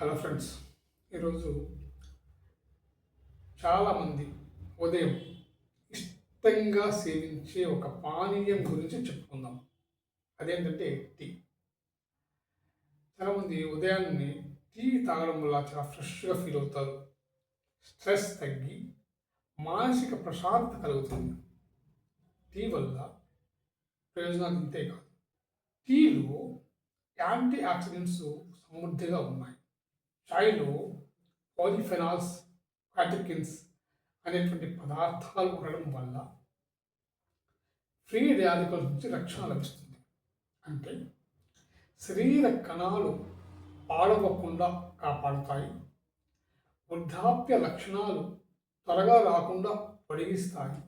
Hello friends ఈరోజు చాలామంది ఉదయం ఇష్టంగా సేవించే ఒక పానీయం గురించి చెప్పుకుందాం. అదేంటంటే టీ. చాలామంది ఉదయాన్నే టీ తాగడం వల్ల చాలా ఫ్రెష్గా ఫీల్ అవుతారు. స్ట్రెస్ తగ్గి మానసిక ప్రశాంతత కలుగుతుంది. టీ వల్ల ప్రయోజనాలు ఇంతే కాదు. టీలో యాంటీ ఆక్సిడెంట్స్ సమృద్ధిగా ఉన్నాయి. చాయ్లో పాలిఫెనాల్స్ కాటికిన్స్ అనేటువంటి పదార్థాలు ఉండడం వల్ల ఫ్రీ వ్యాధికల నుంచి రక్షణ లభిస్తుంది. అంటే శరీర కణాలు పాడవకుండా కాపాడుతాయి. వృద్ధాప్య లక్షణాలు త్వరగా రాకుండా పొడిగిస్తాయి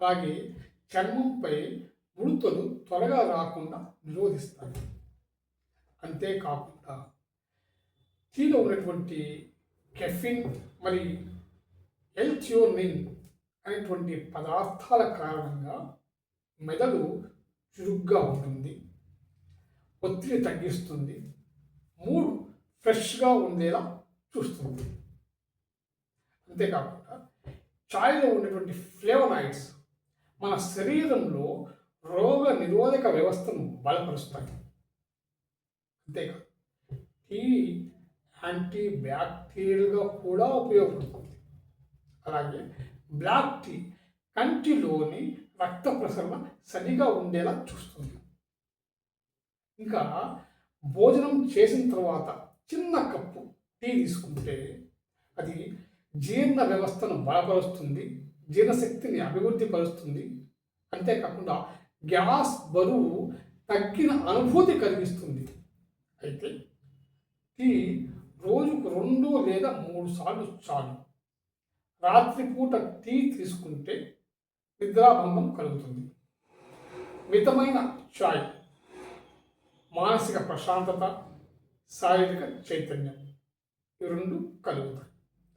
అలాగే చర్మంపై ముడతలు త్వరగా రాకుండా నిరోధిస్తాయి. అంతేకాకుండా టీలో ఉన్నటువంటి కెఫిన్ మరి ఎల్థియోనిన్ అనేటువంటి పదార్థాల కారణంగా మెదడు చురుగ్గా ఉంటుంది ఒత్తిడి తగ్గిస్తుంది మూడు ఫ్రెష్గా ఉండేలా చూస్తుంది. అంతేకాకుండా ఛాయ్లో ఉన్నటువంటి ఫ్లేవనాయిడ్స్ మన శరీరంలో రోగ నిరోధక వ్యవస్థను బలపరుస్తాయి. అంతేకాదు టీ యాంటీ బ్యాక్టీరియల్గా కూడా ఉపయోగపడుతుంది. అలాగే బ్లాక్ టీ కంటిలోని రక్త ప్రసరణ సరిగా ఉండేలా చూస్తుంది. ఇంకా భోజనం చేసిన తర్వాత చిన్న కప్పు టీ తీసుకుంటే అది జీర్ణ వ్యవస్థను బలపరుస్తుంది జీర్ణశక్తిని అభివృద్ధి పరుస్తుంది. అంతేకాకుండా గ్యాస్ బరువు తగ్గిన అనుభూతి కలిగిస్తుంది. అయితే టీ రోజుకు రెండు లేదా మూడు సార్లు చాలు. రాత్రిపూట టీ తీసుకుంటే నిద్రాభంగం కలుగుతుంది. మితమైన చాయ్ మానసిక ప్రశాంతత శారీరక చైతన్యం ఈ రెండు కలుగుతాయి.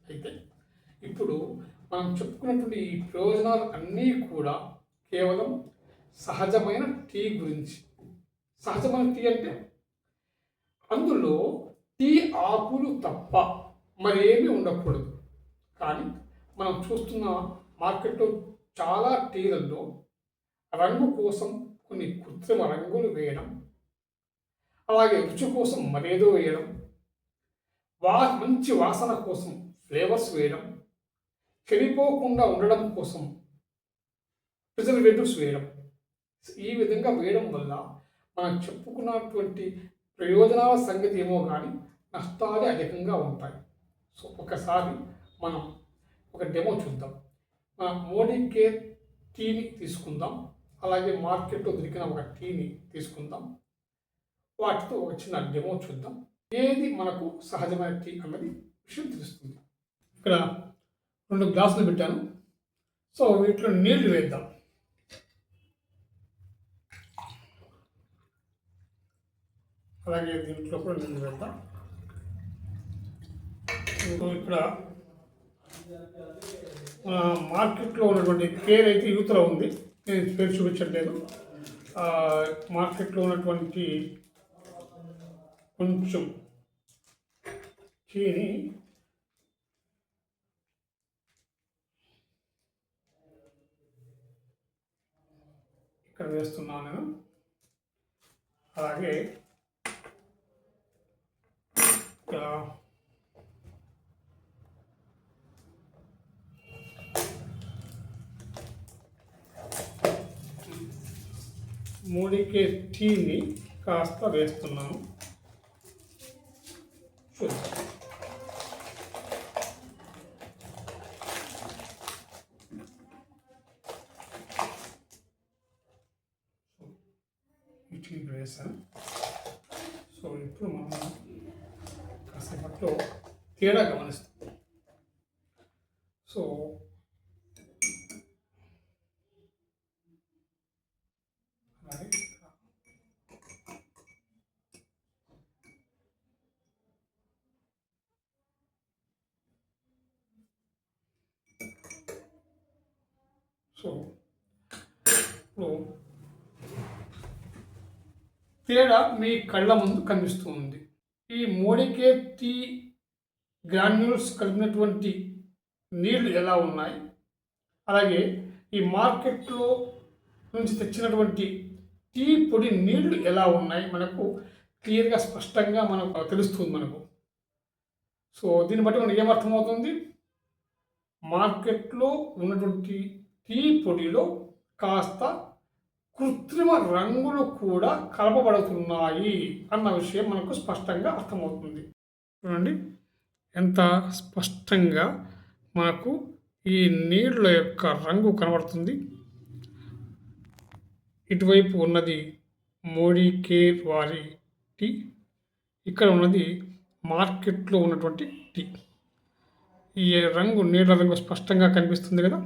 అయితే ఇప్పుడు మనం చెప్పుకున్నటువంటి ఈ ప్రయోజనాలు అన్నీ కూడా కేవలం సహజమైన టీ గురించి. సహజమైన టీ అంటే? అందులో టీ ఆకులు తప్ప మరేమీ ఉండకూడదు. కానీ మనం చూస్తున్న మార్కెట్లో చాలా టీలలో రంగు కోసం కొన్ని కృత్రిమ రంగులు వేయడం అలాగే రుచి కోసం మరేదో వేయడం వా మంచి వాసన కోసం ఫ్లేవర్స్ వేయడం చెడిపోకుండా ఉండడం కోసం ప్రిజర్వేటివ్స్ వేయడం. ఈ విధంగా వేయడం వల్ల మనం చెప్పుకున్నటువంటి ప్రయోజనాల సంగతి ఏమో కానీ నష్టాలే అధికంగా ఉంటాయి. సో ఒకసారి మనం ఒక డెమో చూద్దాం. మన మోడీ కేర్ టీని తీసుకుందాం. అలాగే మార్కెట్లో దొరికిన ఒక టీని తీసుకుందాం. వాటితో ఒక చిన్న డెమో చూద్దాం. ఏది మనకు సహజమైన టీ అన్నది విషయం తెలుస్తుంది. ఇక్కడ రెండు గ్లాసులు పెట్టాను. సో వీటిలో నీళ్ళు వేద్దాం. అలాగే దీంట్లో కూడా నీళ్ళు వేద్దాం. ఇక్కడ మార్కెట్లో ఉన్నటువంటి కేర్ అయితే యూత్లో ఉంది. నేను పేరు చూపించట్లేదు మార్కెట్లో ఉన్నటువంటి కొంచెం చీని ఇక్కడ వేస్తున్నాను నేను. అలాగే ఇక్కడ మూడికే టీని కాస్త వేస్తున్నాను. చూద్దాం. టీ వేసాను సో ఇప్పుడు మనం కాసేపట్లో తేడా గమనిస్తాం సో సో ఇప్పుడు తేడా మీ కళ్ళ ముందు కనిపిస్తూ ఉంది. ఈ మోడికే టీ గ్రాన్యూల్స్ కలిపినటువంటి నీళ్ళు ఎలా ఉన్నాయి? అలాగే ఈ మార్కెట్లో నుంచి తెచ్చినటువంటి టీ పొడి నీళ్ళు ఎలా ఉన్నాయి? మనకు క్లియర్గా స్పష్టంగా మనకు తెలుస్తుంది మనకు. సో దీన్ని బట్టి మనకి ఏమర్థమవుతుంది మార్కెట్లో ఉన్నటువంటి టీ పొడిలో కాస్త కృత్రిమ రంగులు కూడా కలపబడుతున్నాయి అన్న విషయం మనకు స్పష్టంగా అర్థమవుతుంది. చూడండి ఎంత స్పష్టంగా మనకు ఈ నీళ్ళ యొక్క రంగు కనబడుతుంది. ఇటువైపు ఉన్నది మోడీ కేర్ వారి టీ ఇక్కడ ఉన్నది మార్కెట్లో ఉన్నటువంటి టీ. ఈ రంగు నీళ్ళ రంగు స్పష్టంగా కనిపిస్తుంది కదా?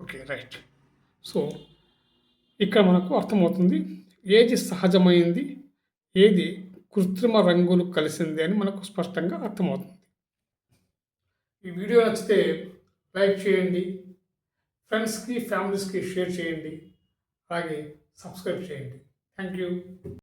Okay right. సో ఇక్కడ మనకు అర్థమవుతుంది ఏది సహజమైంది ఏది కృత్రిమ రంగులు కలిసింది అని మనకు స్పష్టంగా అర్థమవుతుంది. ఈ వీడియో నచ్చితే లైక్ చేయండి ఫ్రెండ్స్కి ఫ్యామిలీస్కి షేర్ చేయండి అలాగే సబ్స్క్రైబ్ చేయండి. Thank you.